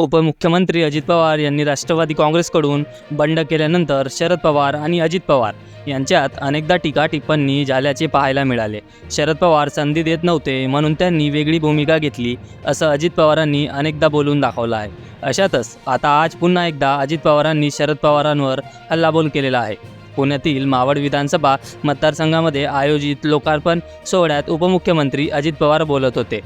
उपमुख्यमंत्री अजित पवार यांनी राष्ट्रवादी काँग्रेसकडून बंड केल्यानंतर शरद पवार आणि अजित पवार यांच्यात अनेकदा टीका टिप्पणी झाल्याचे पाहायला मिळाले. शरद पवार संधी देत नव्हते म्हणून त्यांनी वेगळी भूमिका घेतली असं अजित पवारांनी अनेकदा बोलून दाखवलं आहे. अशातच आता आज पुन्हा एकदा अजित पवारांनी शरद पवारांवर हल्लाबोल केलेला आहे. पुण्यातील मावळ विधानसभा मतदारसंघामध्ये आयोजित लोकार्पण सोहळ्यात उपमुख्यमंत्री अजित पवार बोलत होते.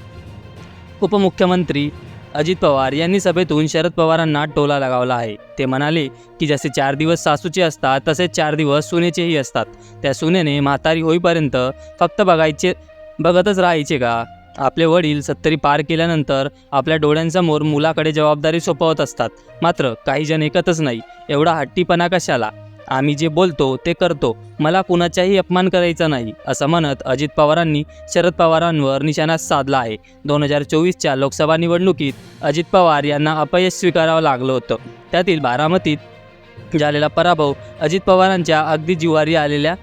उपमुख्यमंत्री अजित पवार यांनी सभेतून शरद पवारांना टोला लगावला आहे. ते म्हणाले की जसे चार दिवस सासूचे असतात तसेच चार दिवस सुनेचेही असतात. त्या सुनेने म्हातारी होईपर्यंत फक्त बघायचे बघतच राहायचे का? आपले वडील सत्तरी पार केल्यानंतर आपल्या डोळ्यांसमोर मुलाकडे जबाबदारी सोपवत असतात. मात्र काही जण ऐकतच नाही. एवढा हट्टीपणा कशाला? आम्ही जे बोलतो ते करतो. मला कुणाचाही अपमान करायचा नाही असं म्हणत अजित पवारांनी शरद पवारांवर निशाणा साधला आहे. दोन हजार चोवीसच्या लोकसभा निवडणुकीत अजित पवार यांना अपयश स्वीकारावं लागलं होतं. त्यातील बारामतीत झालेला पराभव अजित पवारांच्या अगदी जिवारी आलेल्या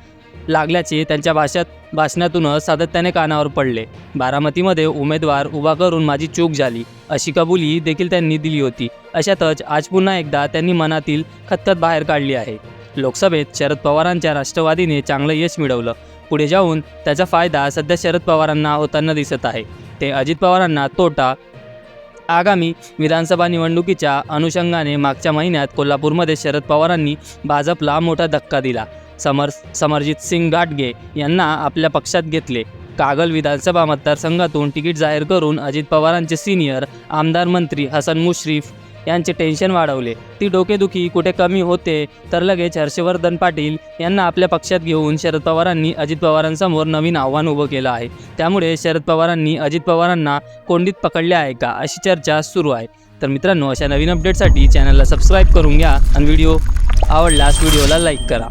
लागल्याचे त्यांच्या भाषात भाषणातूनच सातत्याने कानावर पडले. बारामतीमध्ये उमेदवार उभा करून माझी चूक झाली अशी कबुली देखील त्यांनी दिली होती. अशातच आज पुन्हा एकदा त्यांनी मनातील खतखत बाहेर काढली आहे. लोकसभेत शरद पवारांच्या राष्ट्रवादीने चांगलं यश मिळवलं. पुढे जाऊन त्याचा फायदा सध्या शरद पवारांना होताना दिसत आहे. ते अजित पवारांना तोटा आगामी विधानसभा निवडणुकीच्या अनुषंगाने मागच्या महिन्यात कोल्हापूरमध्ये शरद पवारांनी भाजपला मोठा धक्का दिला. समर समरजित सिंग गाडगे यांना आपल्या पक्षात घेतले. कागल विधानसभा मतदारसंघातून तिकीट जाहीर करून अजित पवारांचे सिनियर आमदार मंत्री हसन मुश्रीफ यांचे टेन्शन वाढवले. ती डोकेदुखी कुठे कमी होते तर लगेच हर्षवर्धन पाटील यांना आपल्या पक्षात घेऊन शरद पवारांनी अजित पवारांसमोर नवीन आव्हान उभं केलं आहे. त्यामुळे शरद पवारांनी अजित पवारांना कोंडीत पकडले आहे का अशी चर्चा सुरू आहे. तर मित्रांनो अशा नवीन अपडेटसाठी चॅनलला सबस्क्राईब करून घ्या आणि व्हिडिओ आवडल्यास व्हिडिओला लाईक करा.